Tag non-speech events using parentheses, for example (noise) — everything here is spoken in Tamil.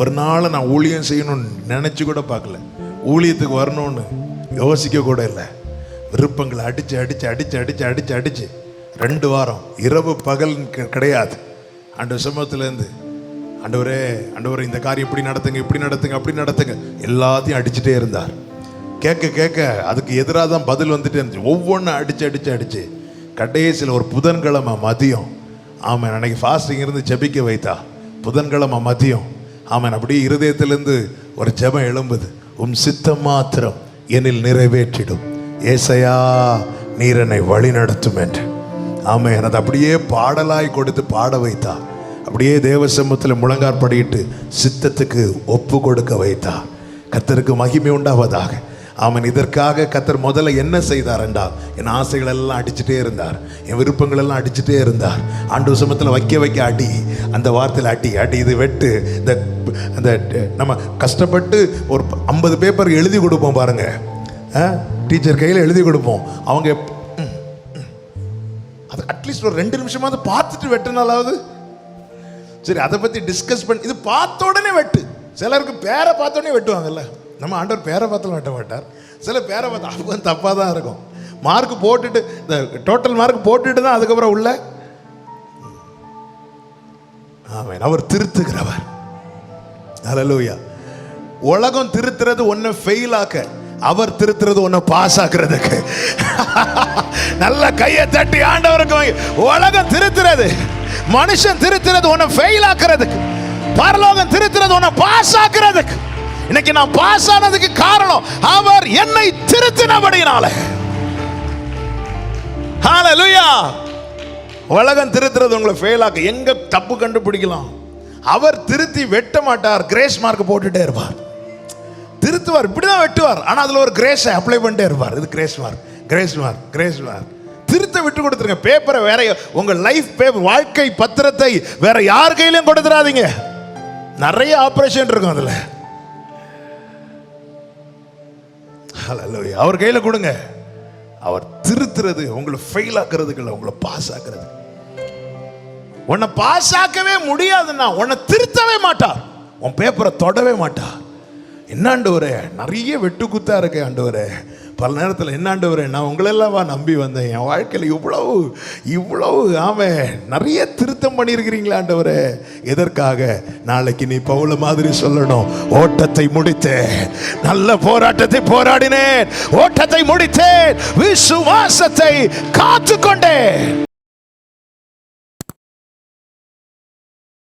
ஒரு நாள் நான் ஊழியம் செய்யணும்னு நினச்சி கூட பார்க்கல. ஊழியத்துக்கு வரணும்னு யோசிக்க கூட இல்லை. விருப்பங்களை அடித்து அடிச்சு அடித்து அடிச்சு அடித்து அடித்து ரெண்டு வாரம் இரவு பகல் கிடையாது. அண்டு சமூகத்திலேருந்து அண்டவரே அண்டவரே இந்த காரியம் இப்படி நடத்துங்க இப்படி நடத்துங்க அப்படி நடத்துங்க. எல்லாத்தையும் அடிச்சுட்டே இருந்தார். கேட்க கேட்க அதுக்கு எதிராக தான் பதில் வந்துட்டே இருந்துச்சு. ஒவ்வொன்றும் அடித்து அடித்து அடித்து கடைசியில் ஒரு புதன்கிழமை மதியம். ஆமாம் அன்னைக்கு ஃபாஸ்டிங் இருந்து ஜெபிக்க வைத்தா புதன்கிழமை மதியம். அவன் அப்படியே இருதயத்திலிருந்து ஒரு ஜெபம் எழும்புது. உம் சித்தம் மாத்திரம் என்னில் நிறைவேற்றிடும். ஏசையா நீர் என்னை வழி நடத்தும் என்று. ஆமாம் அதை அப்படியே பாடலாய் கொடுத்து பாட வைத்தா. அப்படியே தேவ சமூகத்தில் முழங்கார் படியிட்டு சித்தத்துக்கு ஒப்பு கொடுக்க வைத்தா. கத்தருக்கு மகிமை உண்டாவதாக. அவன் இதற்காக கத்தர் முதல்ல என்ன செய்தார் என்றால் என் ஆசைகள் எல்லாம் அடிச்சுட்டே இருந்தார். என் விருப்பங்கள் எல்லாம் அடிச்சுட்டே இருந்தார். ஆண்டு சமத்தில் வைக்க வைக்க அடி அந்த வார்த்தையில் அடி அடி இது வெட்டு இந்த அந்த நம்ம கஷ்டப்பட்டு ஒரு ஐம்பது பேப்பர் எழுதி கொடுப்போம் பாருங்கள் டீச்சர் கையில் எழுதி கொடுப்போம். அவங்க அது அட்லீஸ்ட் ஒரு ரெண்டு நிமிஷமாவது பார்த்துட்டு வெட்டினாலாவது சரி அதை பற்றி டிஸ்கஸ் பண்ணி இது பார்த்த உடனே வெட்டு. சிலருக்கு பேரை பார்த்த உடனே வெட்டுவாங்கல்ல. நம்ம ஆண்டவர் பேரை பார்த்தாலும் வெட்ட மாட்டார். சில பேரை பார்த்தா அவங்க தப்பாக தான் இருக்கும். மார்க் போட்டுட்டு இந்த டோட்டல் மார்க் போட்டுட்டு தான் அதுக்கப்புறம் உள்ள. ஆமென். அவர் திருத்துகிறவர். ஹலலூயா உலகம் திருத்துறது ஒன்றை ஃபெயில் ஆக்க அவர் திருத்துறது ஒன்றை பாஸ் ஆக்குறதுக்கு. (laughs) நல்ல கையை தட்டி ஆண்டவருக்கு உலகம் திருத்துறது மனுஷன் திருத்துறது ஒன்றை ஃபெயில் ஆக்குறதுக்கு. பரலோகம் திருத்துறது ஒன்றை பாஸ் ஆக்குறதுக்கு. இன்னைக்கு நான் பாஸ் ஆனதுக்கு காரணம் அவர் என்னை திருத்தினபடினால. ஹalleluya உலகம் திருத்துறது உங்களை ஃபெயில் ஆக்க எங்க தப்பு கண்டுபிடிக்கலாம்? அவர் திருத்தி வெட்ட மாட்டார் கிரேஸ் மார்க் போட்டுட்டே இருப்பார். திருத்துவார் இப்படிதான் வெட்டுவார். ஆனா அதுல ஒரு கிரேஸை அப்ளை பண்ணிட்டே இருப்பார். இது grace mark grace mark grace mark திருத்த விட்டு கொடுத்துருங்க. பேப்பரை வேற உங்க லைஃப் பேப்பர் வாழ்க்கை பத்திரத்தை வேற யார் கையிலையும் கொடுத்துடாதீங்க. நிறைய ஆப்ரேஷன் இருக்கும் அதுல. அவர் கையில கொடுங்க. அவர் திருத்துறது உங்களை ஃபெயில் ஆக்குறதுக்கு இல்லை உங்களை பாஸ் ஆக்குறது உன்னை பாஸ் ஆக்கவே முடியாதுன்னா உன்னை திருத்தவே மாட்டார். உன் பேப்பரை தொடவே மாட்டார். என்னாண்டவரே நிறைய வெட்டுக்குத்தா இருக்கு ஆண்டவரே பல நேரத்தில் என்ன ஆண்டவரே நான் வா நம்பி வந்தேன். என் வாழ்க்கையில் இவ்வளவு இவ்வளவு ஆமே. நிறைய திருத்தம் பண்ணியிருக்கிறீங்களா ஆண்டவரே எதற்காக? நாளைக்கு நீ பவுல மாதிரி சொல்லணும். ஓட்டத்தை முடித்தேன். நல்ல போராட்டத்தை போராடினேன். ஓட்டத்தை முடித்தேன். விசுவாசத்தை காத்துக்கொண்டேன்.